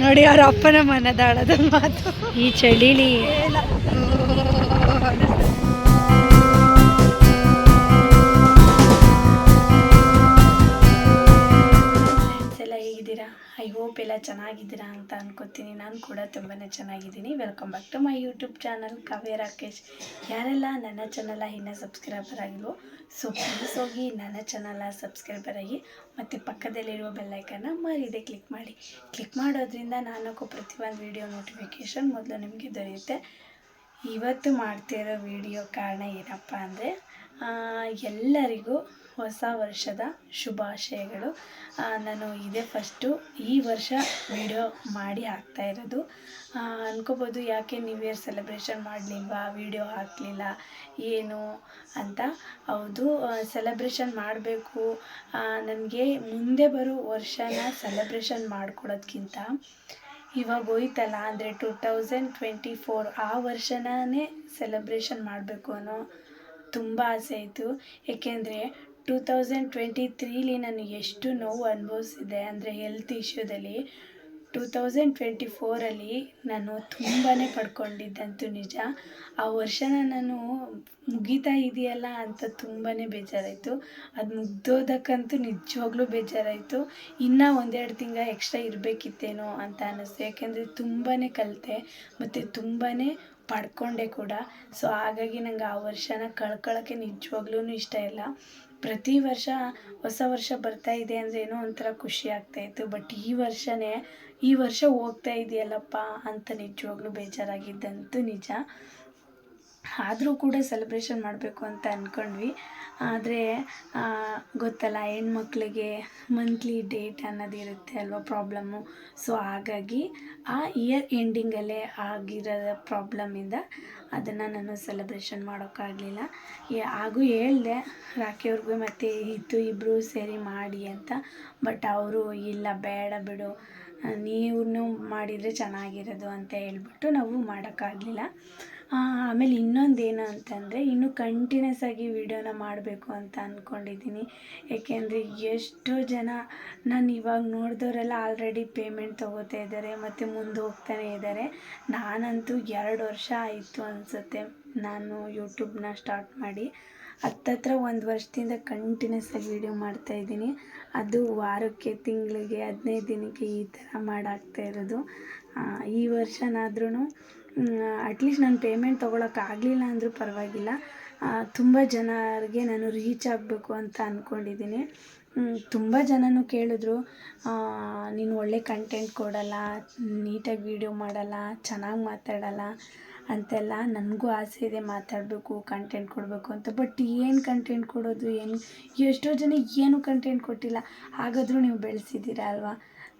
ನೋಡಿ ಅವ್ರ ಅಪ್ಪನ ಮನದಾಳದ ಮಾತು. ಈ ಚಳಿಲಿ. ಹೋಪ್ ಎಲ್ಲ ಚೆನ್ನಾಗಿದ್ದೀರಾ ಅಂತ ಅನ್ಕೋತೀನಿ. ನಾನು ಕೂಡ ತುಂಬಾ ಚೆನ್ನಾಗಿದ್ದೀನಿ. Welcome back to my YouTube channel Kavya Rakesh ಯಾರೆಲ್ಲ ನನ್ನ ಚಾನಲ ಇನ್ನೂ ಸಬ್ಸ್ಕ್ರೈಬರ್ ಆಗಿಲ್ವೋ ಸೊ ಪ್ಲೀಸ್ ಹೋಗಿ ನನ್ನ ಚಾನಲ ಸಬ್ಸ್ಕ್ರೈಬರ್ ಆಗಿ, ಮತ್ತು ಪಕ್ಕದಲ್ಲಿರುವ ಬೆಲ್ಲೈಕನ್ನ ಮರೀದೆ ಕ್ಲಿಕ್ ಮಾಡಿ. ಕ್ಲಿಕ್ ಮಾಡೋದ್ರಿಂದ ನಾನು ಪ್ರತಿಯೊಂದು ವಿಡಿಯೋ ನೋಟಿಫಿಕೇಷನ್ ಮೊದಲು ನಿಮಗೆ ದೊರೆಯುತ್ತೆ. ಇವತ್ತು ಮಾಡ್ತಿರೋ ವಿಡಿಯೋ ಕಾರಣ ಏನಪ್ಪ ಅಂದರೆ ಎಲ್ಲರಿಗೂ ಹೊಸ ವರ್ಷದ ಶುಭಾಶಯಗಳು. ನಾನು ಇದೇ ಫಸ್ಟು ಈ ವರ್ಷ ವಿಡಿಯೋ ಮಾಡಿ ಹಾಕ್ತಾ ಇರೋದು. ಅನ್ಕೋಬೋದು ಯಾಕೆ ನ್ಯೂ ಇಯರ್ ಸೆಲೆಬ್ರೇಷನ್ ಮಾಡಲಿಲ್ವಾ ವಿಡಿಯೋ ಹಾಕಲಿಲ್ಲ, ಏನು ಅಂತ. ಹೌದು ಸೆಲೆಬ್ರೇಷನ್ ಮಾಡಬೇಕು. ನನಗೆ ಮುಂದೆ ಬರೋ ವರ್ಷನ ಸೆಲೆಬ್ರೇಷನ್ ಮಾಡಿಕೊಡೋದ್ಕಿಂತ ಇವಾಗ ಹೋಯ್ತಲ್ಲ, ಅಂದರೆ ಟು ತೌಸಂಡ್ ಟ್ವೆಂಟಿ ಫೋರ್ ಆ ವರ್ಷನೇ ಸೆಲೆಬ್ರೇಷನ್ ಮಾಡಬೇಕು ಅನ್ನೋ ತುಂಬ ಆಸೆ ಆಯಿತು ಏಕೆಂದರೆ ಟೂ ತೌಸಂಡ್ ಟ್ವೆಂಟಿ ತ್ರೀಲಿ ನಾನು ಎಷ್ಟು ನೋವು ಅನುಭವಿಸಿದೆ ಅಂದರೆ ಹೆಲ್ತ್ ಇಶ್ಯೂದಲ್ಲಿ ಟೂ ತೌಸಂಡ್ ಟ್ವೆಂಟಿ ಫೋರಲ್ಲಿ ನಾನು ತುಂಬಾ ಪಡ್ಕೊಂಡಿದ್ದಂತೂ ನಿಜ. ಆ ವರ್ಷನ ನಾನು ಮುಗಿತಾ ಇದೆಯಲ್ಲ ಅಂತ ತುಂಬಾ ಬೇಜಾರಾಯಿತು. ಅದು ಮುಗ್ದೋದಕ್ಕಂತೂ ನಿಜವಾಗ್ಲೂ ಬೇಜಾರಾಯಿತು. ಇನ್ನೂ ಒಂದೆರಡು ತಿಂಗಳ ಎಕ್ಸ್ಟ್ರಾ ಇರಬೇಕಿತ್ತೇನೋ ಅಂತ ಅನ್ನಿಸ್ತು ಯಾಕೆಂದರೆ ತುಂಬಾ ಕಲಿತೆ ಮತ್ತು ತುಂಬಾ ಪಡ್ಕೊಂಡೆ ಕೂಡ. ಸೊ ಹಾಗಾಗಿ ನಂಗೆ ಆ ವರ್ಷನ ಕಳ್ಕೊಳ್ಳೋಕ್ಕೆ ನಿಜವಾಗ್ಲೂ ಇಷ್ಟ ಇಲ್ಲ. ಪ್ರತಿ ವರ್ಷ ಹೊಸ ವರ್ಷ ಬರ್ತಾ ಇದೆ ಅಂದರೆ ಏನೋ ಒಂಥರ ಖುಷಿ ಆಗ್ತಾಯಿತ್ತು ಬಟ್ ಈ ವರ್ಷನೇ, ಈ ವರ್ಷ ಹೋಗ್ತಾ ಇದೆಯಲ್ಲಪ್ಪ ಅಂತ ನಿಜವಾಗ್ಲೂ ಬೇಜಾರಾಗಿದ್ದಂತೂ ನಿಜ. ಆದರೂ ಕೂಡ ಸೆಲೆಬ್ರೇಷನ್ ಮಾಡಬೇಕು ಅಂತ ಅಂದ್ಕೊಂಡ್ವಿ ಆದರೆ ಗೊತ್ತಲ್ಲ, ಹೆಣ್ಮಕ್ಳಿಗೆ ಮಂತ್ಲಿ ಡೇಟ್ ಅನ್ನೋದಿರುತ್ತೆ ಅಲ್ವಾ ಪ್ರಾಬ್ಲಮ್ಮು ಸೊ ಹಾಗಾಗಿ ಆ ಇಯರ್ ಎಂಡಿಂಗಲ್ಲೇ ಆಗಿರೋ ಪ್ರಾಬ್ಲಮಿಂದ ಅದನ್ನು ನಾನು ಸೆಲೆಬ್ರೇಷನ್ ಮಾಡೋಕ್ಕಾಗಲಿಲ್ಲ ಹಾಗೂ ಹೇಳಿದೆ ರಾಖಿಯವ್ರಿಗೂ ಮತ್ತು ಇತ್ತು ಇಬ್ಬರು ಸೇರಿ ಮಾಡಿ ಅಂತ. ಬಟ್ ಅವರು, ಇಲ್ಲ, ಬೇಡ ಬಿಡು. ನೀವು ಮಾಡಿದರೆ ಚೆನ್ನಾಗಿರೋದು ಅಂತ ಹೇಳ್ಬಿಟ್ಟು ನಾವು ಮಾಡೋಕ್ಕಾಗಲಿಲ್ಲ. ಆಮೇಲೆ ಇನ್ನೊಂದು ಏನು ಅಂತಂದರೆ ಇನ್ನು ಕಂಟಿನ್ಯೂಸ್ ಆಗಿ ವೀಡಿಯೋನ ಮಾಡಬೇಕು ಅಂತ ಅಂದ್ಕೊಂಡಿದ್ದೀನಿ ಏಕೆಂದರೆ ಎಷ್ಟೋ ಜನ ನಾನು ಇವಾಗ ನೋಡಿದವರೆಲ್ಲ ಆಲ್ರೆಡಿ ಪೇಮೆಂಟ್ ತೊಗೋತಾ ಇದ್ದಾರೆ ಮತ್ತು ಮುಂದೆ ಹೋಗ್ತಾನೆ ಇದ್ದಾರೆ ನಾನಂತೂ ಎರಡು ವರ್ಷ ಆಯಿತು ಅನಿಸುತ್ತೆ ನಾನು ಯೂಟ್ಯೂಬ್ನ ಸ್ಟಾರ್ಟ್ ಮಾಡಿ. ಹತ್ತತ್ರ ಒಂದು ವರ್ಷದಿಂದ ಕಂಟಿನ್ಯೂಸ್ ಆಗಿ ವೀಡಿಯೋ ಮಾಡ್ತಾಯಿದ್ದೀನಿ ಅದು ವಾರಕ್ಕೆ, ತಿಂಗಳಿಗೆ, ಹದಿನೈದು ದಿನಕ್ಕೆ ಈ ಥರ ಮಾಡಾಕ್ತಾ ಇರೋದು. ಈ ವರ್ಷನಾದ್ರೂ ಅಟ್ಲೀಸ್ಟ್ ನಾನು ಪೇಮೆಂಟ್ ತೊಗೊಳಕ್ಕಾಗಲಿಲ್ಲ ಅಂದರೂ ಪರವಾಗಿಲ್ಲ. ತುಂಬ ಜನರಿಗೆ ನಾನು ರೀಚ್ ಆಗಬೇಕು ಅಂತ ಅಂದ್ಕೊಂಡಿದ್ದೀನಿ ತುಂಬ ಜನನೂ ಕೇಳಿದ್ರು ನೀನು ಒಳ್ಳೆ ಕಂಟೆಂಟ್ ಕೊಡಲ್ಲ, ನೀಟಾಗಿ ವೀಡಿಯೋ ಮಾಡಲ್ಲ, ಚೆನ್ನಾಗಿ ಮಾತಾಡಲ್ಲ ಅಂತೆಲ್ಲ ನನಗೂ ಆಸೆ ಇದೆ ಮಾತಾಡಬೇಕು ಕಂಟೆಂಟ್ ಕೊಡಬೇಕು ಅಂತ. ಬಟ್ ಏನು ಕಂಟೆಂಟ್ ಕೊಡೋದು, ಏನು, ಎಷ್ಟೋ ಜನ ಏನು ಕಂಟೆಂಟ್ ಕೊಟ್ಟಿಲ್ಲ, ಹಾಗಾದರೂ ನೀವು ಬೆಳೆಸಿದ್ದೀರಾ ಅಲ್ವಾ?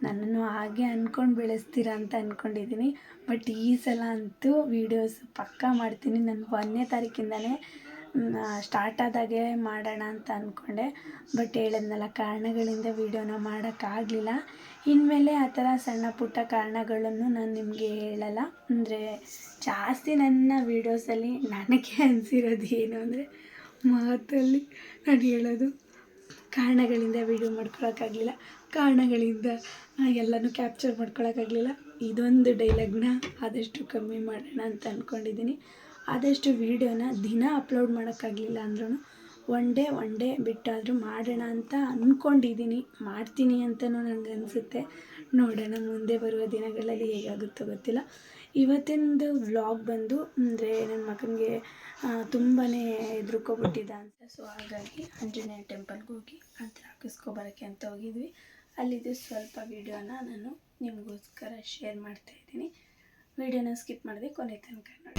ನನ್ನನ್ನು ಹಾಗೆ ಅಂದ್ಕೊಂಡು ಬೆಳೆಸ್ತೀರ ಅಂತ ಅಂದ್ಕೊಂಡಿದ್ದೀನಿ ಬಟ್ ಈ ಸಲ ಅಂತೂ ವೀಡಿಯೋಸ್ ಪಕ್ಕಾ ಮಾಡ್ತೀನಿ. ನಾನು ಒಂದನೇ ತಾರೀಕಿಂದನೇ ಸ್ಟಾರ್ಟ್ ಆದಾಗೆ ಮಾಡೋಣ ಅಂತ ಅಂದ್ಕೊಂಡೆ ಬಟ್ ಹೇಳಿದ್ನಲ್ಲ, ಕಾರಣಗಳಿಂದ ವೀಡಿಯೋನ ಮಾಡೋಕ್ಕಾಗಲಿಲ್ಲ ಇನ್ಮೇಲೆ ಆ ಥರ ಸಣ್ಣ ಪುಟ್ಟ ಕಾರಣಗಳನ್ನು ನಾನು ನಿಮಗೆ ಹೇಳಲ್ಲ. ಅಂದರೆ ಜಾಸ್ತಿ ನನ್ನ ವೀಡಿಯೋಸಲ್ಲಿ ನನಗೆ ಅನಿಸಿರೋದು ಏನು ಅಂದರೆ ಮಾತಲ್ಲಿ ನಾನು ಹೇಳೋದು. ಕಾರಣಗಳಿಂದ ವೀಡಿಯೋ ಮಾಡ್ಕೊಳಕ್ಕಾಗಲಿಲ್ಲ. ಕಾರಣಗಳಿಂದ ಎಲ್ಲನೂ ಕ್ಯಾಪ್ಚರ್ ಮಾಡ್ಕೊಳಕ್ಕಾಗಲಿಲ್ಲ. ಇದೊಂದು ಡೈಲಾಗ್ನ ಆದಷ್ಟು ಕಮ್ಮಿ ಮಾಡೋಣ ಅಂತ ಅಂದ್ಕೊಂಡಿದ್ದೀನಿ ಆದಷ್ಟು ವೀಡಿಯೋನ ದಿನ ಅಪ್ಲೋಡ್ ಮಾಡೋಕ್ಕಾಗಲಿಲ್ಲ ಅಂದ್ರೂ ಒನ್ ಡೇ ಒನ್ ಡೇ ಬಿಟ್ಟಾದರೂ ಮಾಡೋಣ ಅಂತ ಅಂದ್ಕೊಂಡಿದ್ದೀನಿ ಮಾಡ್ತೀನಿ ಅಂತಲೂ ನನಗನ್ಸುತ್ತೆ ನೋಡೋಣ, ಮುಂದೆ ಬರುವ ದಿನಗಳಲ್ಲಿ ಹೇಗಾಗುತ್ತೋ ಗೊತ್ತಿಲ್ಲ. ಇವತ್ತಿಂದು ವ್ಲಾಗ್ ಬಂದು, ಅಂದರೆ ನನ್ನ ಮಗನಿಗೆ ತುಂಬಾ ಹೆದ್ರುಕೊಬಿಟ್ಟಿದ್ದ ಅಂತ. ಸೊ ಹಾಗಾಗಿ ಆಂಜನೇಯ ಟೆಂಪಲ್ಗೆ ಹೋಗಿ ಹತ್ರ ಹಾಕಿಸ್ಕೊಬರೋಕ್ಕೆ ಅಂತ ಹೋಗಿದ್ವಿ. ಅಲ್ಲಿದ್ದು ಸ್ವಲ್ಪ ವೀಡಿಯೋನ ನಾನು ನಿಮಗೋಸ್ಕರ ಶೇರ್ ಮಾಡ್ತಾ ಇದ್ದೀನಿ. ವಿಡಿಯೋನ ಸ್ಕಿಪ್ ಮಾಡಿದೆ ಕೊನೆ ತನಕ ನೋಡಿ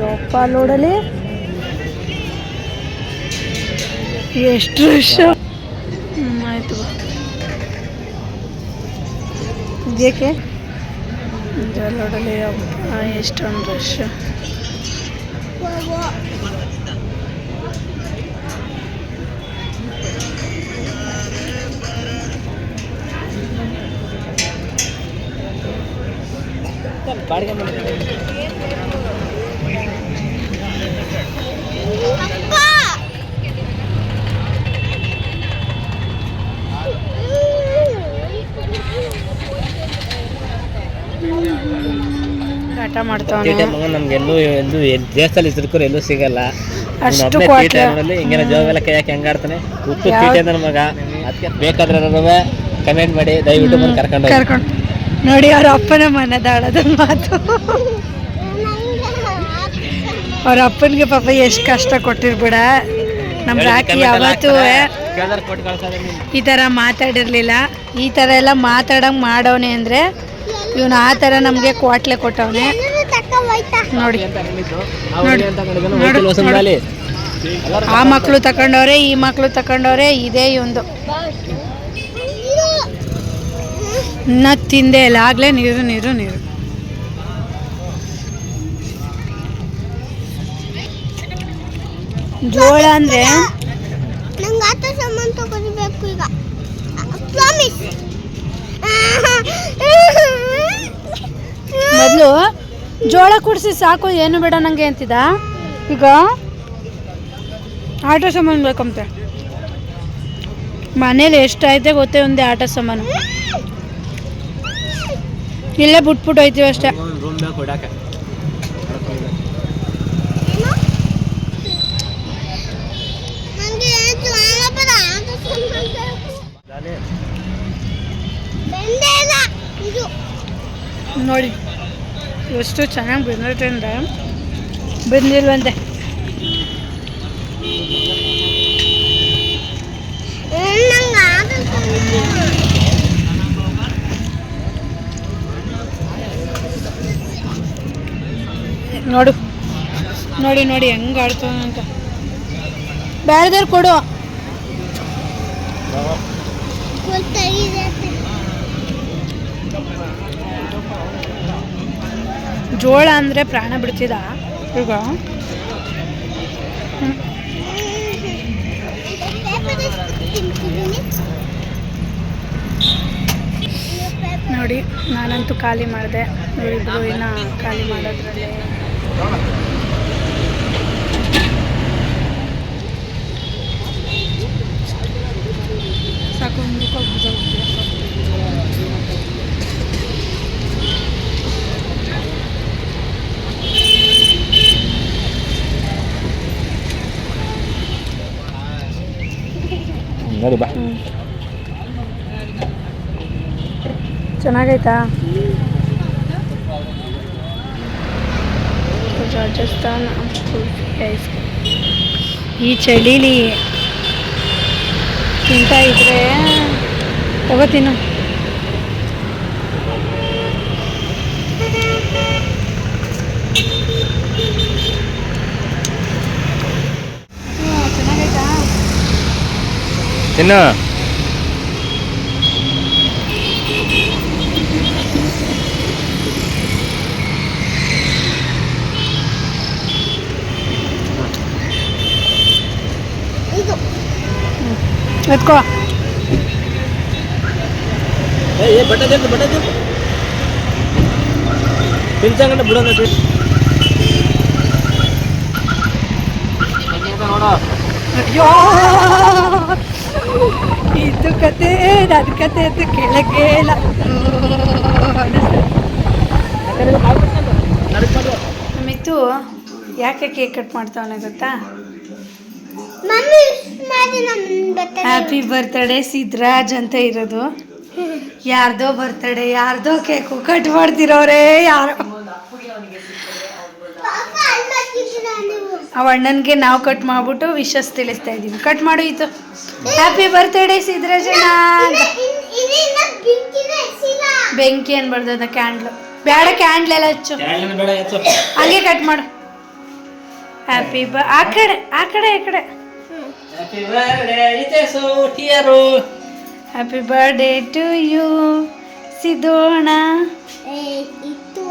ಯಪ್ಪ ನೋಡಲಿ ಎಷ್ಟು ರಶ್ ಹ್ಮ್, ಆಯ್ತು ಬಾ. ಇದ್ಯಾಕೆ ಇದು ನೋಡಲಿ ಯಪ್ಪ ಎಷ್ಟೊಂದು ರಶ್ ಬಾಡಿಗೆ ಆಟ ಮಾಡ್ತಾವನೆ ಮಗ ನಮ್ಗೆ ಎಲ್ಲೂ ಎಲ್ಲೂ ಎಲ್- ದೇಶದಲ್ಲಿ ಎಲ್ಲೂ ಸಿಗಲ್ಲ. ಅಷ್ಟು ಹಿಂಗೆಲ್ಲ ಕೈ ಹೆಂಗಾಡ್ತಾನೆ. ಹುಟ್ಟು ತೀಟೆ ಮಗ. ಅದಕ್ಕೆ ಬೇಕಾದ್ರೆ ಕಮೆಂಟ್ ಮಾಡಿ ದಯವಿಟ್ಟು ಬಂದು. ಕರ್ಕೊಂಡು ನೋಡಿ ಅವ್ರ ಅಪ್ಪನ ಮನದಾಳದ ಮಾತು. ಅವ್ರ ಅಪ್ಪನಿಗೆ ಪಾಪ ಎಷ್ಟು ಕಷ್ಟ ಕೊಟ್ಟಿರ್ಬಿಡ ನಮ್ಮ ರಾಕಿ ಯಾವತ್ತು. ಈ ಥರ ಮಾತಾಡಿರ್ಲಿಲ್ಲ. ಈ ಥರ ಎಲ್ಲ ಮಾತಾಡಂಗೆ ಮಾಡವನೆ ಅಂದ್ರೆ ಇವನು ಆ ತರ ನಮಗೆ ಕ್ವಾಟ್ಲೆ ಕೊಟ್ಟವನೆ. ನೋಡಿ ಆ ನೋಡಿ. ಮಕ್ಕಳು ತಗೊಂಡವ್ರೆ ಈ ಮಕ್ಕಳು ತಕೊಂಡವ್ರೆ ಇದೇ ಇವಂದು ಇನ್ನ ತಿಂದೆ ಇಲ್ಲ. ಆಗಲೇ ನೀರು ನೀರು ನೀರು. ಜೋಳ ಅಂದ್ರೆ? ನಂಗೆ ಆಟ ಸಾಮಾನು ತಗೋಬೇಕು ಈಗ. ಪ್ರಾಮಿಸ್ ಮೊದಲು ಜೋಳ ಕುಡಿಸಿ ಸಾಕು ಏನು ಬೇಡ ನಂಗೆ ಅಂತಿದ ಈಗ ಆಟ ಸಾಮಾನು ಬೇಕಂತೆ. ಮನೇಲಿ ಎಷ್ಟಾಯ್ತೆ ಗೊತ್ತೇ ಒಂದೇ ಆಟ ಸಾಮಾನು. ಇಲ್ಲೇ ಬಿಟ್ಬಿಟ್ಟು ಹೋಯ್ತೀವಿ ಅಷ್ಟೇ. ನೋಡಿ ರೂಮ್ ಚೆನ್ನಾಗಿ ಹೊಡ್ಯಾಕ. ನನಗೆ ನೋಡು. ನೋಡಿ ನೋಡಿ ಹೆಂಗೆ ಆಡ್ತದಂತ ಅಂತ. ಬೇರೆದವ್ರು ಕೊಡು. ಜೋಳ ಅಂದರೆ ಪ್ರಾಣ ಬಿಡ್ತಿದ? ಈಗ? ನೋಡಿ ನಾನಂತೂ ಖಾಲಿ ಮಾಡಿದೆ. ಇಬ್ಬರು ಇನ್ನು ಖಾಲಿ ಮಾಡೋದ್ರಲ್ಲಿ. ನೋಡಿ ಬಾ ಹ್ಮ್. ಚೆನ್ನಾಗೈತಾ ರಾಜಸ್ಥಾನ್ ಈ ಚಳಿಲಿ ತಿಂತ ಇದ್ರೆ ತಗೋತೀನು ಚೆನ್ನಾಗೈತಾ ತಿನ್ನು. ಎತ್ಕೋ. ತಿನ್ಸಂಗಂಟ ಬಿಡೋಣ ಅಯ್ಯೋ ಇದು ಕತೆ ನನ್ನ ಕತೆ ಅಂತ ಕೇಳಕ್ಕೆ ಇಲ್ಲ. ಮಿತ್ತು ಯಾಕೆ ಕೇಕ್ ಕಟ್ ಮಾಡ್ತಾವನೆ ಗೊತ್ತಾ? ಹ್ಯಾಪಿ ಬರ್ತ್ಡೇ ಸಿದ್ರಾಜ್ ಅಂತ ಇರೋದು. ಯಾರ್ದೋ ಬರ್ತ್ಡೇ ಯಾರ್ದೋ ಕೇಕು ಕಟ್ ಮಾಡ್ತಿರೋರೇ ಯಾರು. ಅವ ಅಣ್ಣನಿಗೆ ನಾವು ಕಟ್ ಮಾಡ್ಬಿಟ್ಟು ವಿಶಸ್ ತಿಳಿಸ್ತಾ ಇದ್ದೀವಿ ಕಟ್ ಮಾಡು ಇತ್ತು ಹ್ಯಾಪಿ ಬರ್ತ್ಡೇ ಸಿದ್ರಾಜಣ್ಣ ಹಸಿಲ್ಲ ಬೆಂಕಿ ಅನ್ಬಾರ್ದು ಅದ ಕ್ಯಾಂಡ್ಲು ಬೇಡ ಕ್ಯಾಂಡ್ಲ್ ಎಲ್ಲ ಹಚ್ಚು. ಕ್ಯಾಂಡಲ್ ಬೇಡ ಎತ್ತು ಹಂಗೆ ಕಟ್ ಮಾಡು. ಹ್ಯಾಪಿ ಬ ಆ ಕಡೆ ಆ ಕಡೆ ಈ ಕಡೆ. ಹ್ಯಾಪಿ ಬರ್ಡೇ ಇತೇಸು ಟಿಯರು ಹ್ಯಾಪಿ ಬರ್ಡೇ ಟು ಯು ಸಿದೋಣ ಇತ್ತು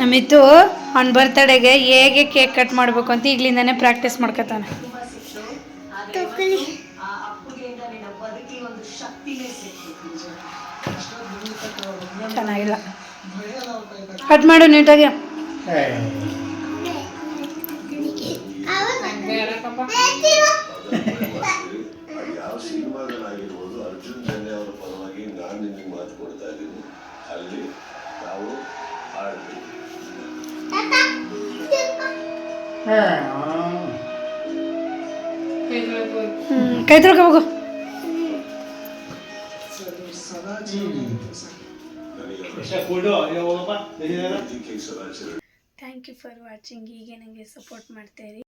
ನಮ್ಮಿತ್ತು ಅವ್ನ ಬರ್ತಡೆಗೆ ಹೇಗೆ ಕೇಕ್ ಕಟ್ ಮಾಡಬೇಕು ಅಂತ ಈಗ್ಲಿಂದಾನೇ ಪ್ರಾಕ್ಟೀಸ್ ಮಾಡ್ಕೊತಾನೆ. ಚೆನ್ನಾಗಿಲ್ಲ. ಕಟ್ ಮಾಡು ನೀಟಾಗಿ ಅವಾಗ ಯಾವ ಸಿನಿಮಾದಲ್ಲಾಗಿರ್ಬೋದು ಅರ್ಜುನ್ ಜನ್ಯ ಅವರ ಪರವಾಗಿ ನಾನು ನಿಮಗೆ ಮಾತು ಕೊಡ್ತಾ ಇದ್ದೀನಿ ಅಲ್ಲಿ ನಾವು ಆಡ್ತೀವಿ ಹ್ಮ್ ಕೈ ತೊಳ್ಕೊಬೇಕು ಥ್ಯಾಂಕ್ ಯು ಫಾರ್ ವಾಚಿಂಗ್ ಹೀಗೆ ನನಗೆ ಸಪೋರ್ಟ್ ಮಾಡ್ತಾ ಇರಿ.